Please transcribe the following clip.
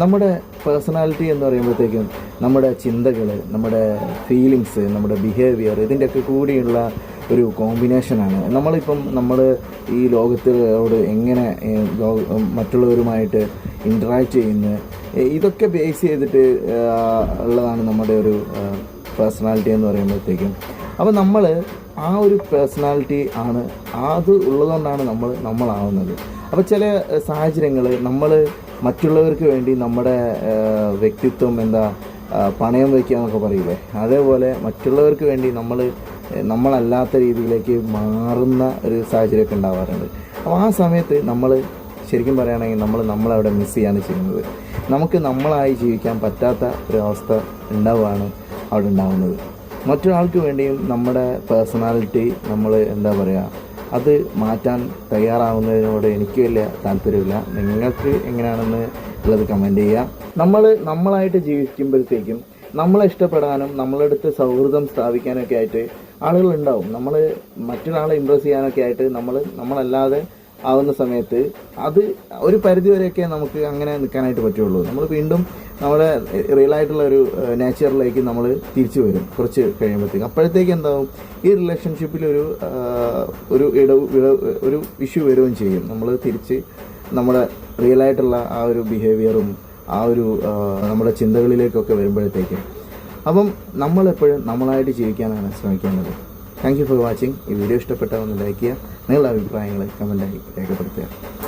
നമ്മുടെ പേഴ്സണാലിറ്റി എന്ന് പറയുമ്പോഴത്തേക്കും നമ്മുടെ ചിന്തകൾ നമ്മുടെ ഫീലിങ്സ് നമ്മുടെ ബിഹേവിയർ ഇതിന്റെയൊക്കെ കൂടിയുള്ള ഒരു കോമ്പിനേഷനാണ് നമ്മളിപ്പം നമ്മൾ ഈ ലോകത്തിലോട് എങ്ങനെ മറ്റുള്ളവരുമായിട്ട് ഇൻട്രാക്ട് ചെയ്യുന്ന ഇതൊക്കെ ബേസ് ചെയ്തിട്ട് ഉള്ളതാണ് നമ്മുടെ ഒരു പേഴ്സണാലിറ്റി എന്ന് പറയുമ്പോഴത്തേക്കും. അപ്പോൾ നമ്മൾ ആ ഒരു പേഴ്സണാലിറ്റി ആണ് അത് ഉള്ളതുകൊണ്ടാണ് നമ്മൾ നമ്മളാവുന്നത്. അപ്പോൾ ചില സാഹചര്യങ്ങൾ നമ്മൾ മറ്റുള്ളവർക്ക് വേണ്ടി നമ്മുടെ വ്യക്തിത്വം എന്താ പണയം വയ്ക്കുക എന്നൊക്കെ പറയില്ലേ? അതേപോലെ മറ്റുള്ളവർക്ക് വേണ്ടി നമ്മൾ നമ്മളല്ലാത്ത രീതിയിലേക്ക് മാറുന്ന ഒരു സാഹചര്യമൊക്കെ ഉണ്ടാവാറുണ്ട്. അപ്പോൾ ആ സമയത്ത് നമ്മൾ ശരിക്കും പറയുകയാണെങ്കിൽ നമ്മൾ നമ്മളവിടെ മിസ് ചെയ്യാണ് ചെയ്യുന്നത്. നമുക്ക് നമ്മളായി ജീവിക്കാൻ പറ്റാത്ത ഒരു അവസ്ഥ ഉണ്ടാവുകയാണ് അവിടെ ഉണ്ടാവുന്നത്. മറ്റൊരാൾക്ക് വേണ്ടിയും നമ്മുടെ പേഴ്സണാലിറ്റി നമ്മൾ എന്താ പറയുക അത് മാറ്റാൻ തയ്യാറാവുന്നതിനോട് എനിക്ക് വലിയ താല്പര്യമില്ല. നിങ്ങൾക്ക് എങ്ങനെയാണെന്ന് ഉള്ളത് കമന്റ് ചെയ്യുക നമ്മൾ നമ്മളായിട്ട് ജീവിക്കുമ്പോഴത്തേക്കും നമ്മളെ ഇഷ്ടപ്പെടാനും നമ്മളെടുത്ത് സൗഹൃദം സ്ഥാപിക്കാനൊക്കെ ആയിട്ട് ആളുകൾ ഉണ്ടാവും നമ്മൾ മറ്റൊരാളെ ഇമ്പ്രസ് ചെയ്യാനൊക്കെ ആയിട്ട് നമ്മൾ നമ്മളല്ലാതെ ആവുന്ന സമയത്ത് അത് ഒരു പരിധിവരെയൊക്കെ നമുക്ക് അങ്ങനെ നിൽക്കാനായിട്ട് പറ്റുള്ളൂ. നമ്മൾ വീണ്ടും നമ്മുടെ റിയൽ ആയിട്ടുള്ള ഒരു നേച്ചറിലേക്ക് നമ്മൾ തിരിച്ചു വരും കുറച്ച് കഴിയുമ്പോഴത്തേക്കും. അപ്പോഴത്തേക്ക് എന്താവും? ഈ റിലേഷൻഷിപ്പിൽ ഒരു ഒരു ഇടവ് ഒരു ഇഷ്യൂ വരികയും ചെയ്യും. നമ്മൾ തിരിച്ച് നമ്മുടെ റിയൽ ആയിട്ടുള്ള ആ ഒരു ബിഹേവിയറും ആ ഒരു നമ്മുടെ ചിന്തകളിലേക്കൊക്കെ വരുമ്പോഴത്തേക്കും. അപ്പം നമ്മളെപ്പോഴും നമ്മളായിട്ട് ജീവിക്കാനാണ് ശ്രമിക്കേണ്ടത്. താങ്ക് യു ഫോർ വാച്ചിങ് ഈ വീഡിയോ ഇഷ്ടപ്പെട്ടാൽ ഒന്ന് ലൈക്ക് ചെയ്യുക. നിങ്ങളുടെ അഭിപ്രായങ്ങൾ കമന്റായി രേഖപ്പെടുത്തുക.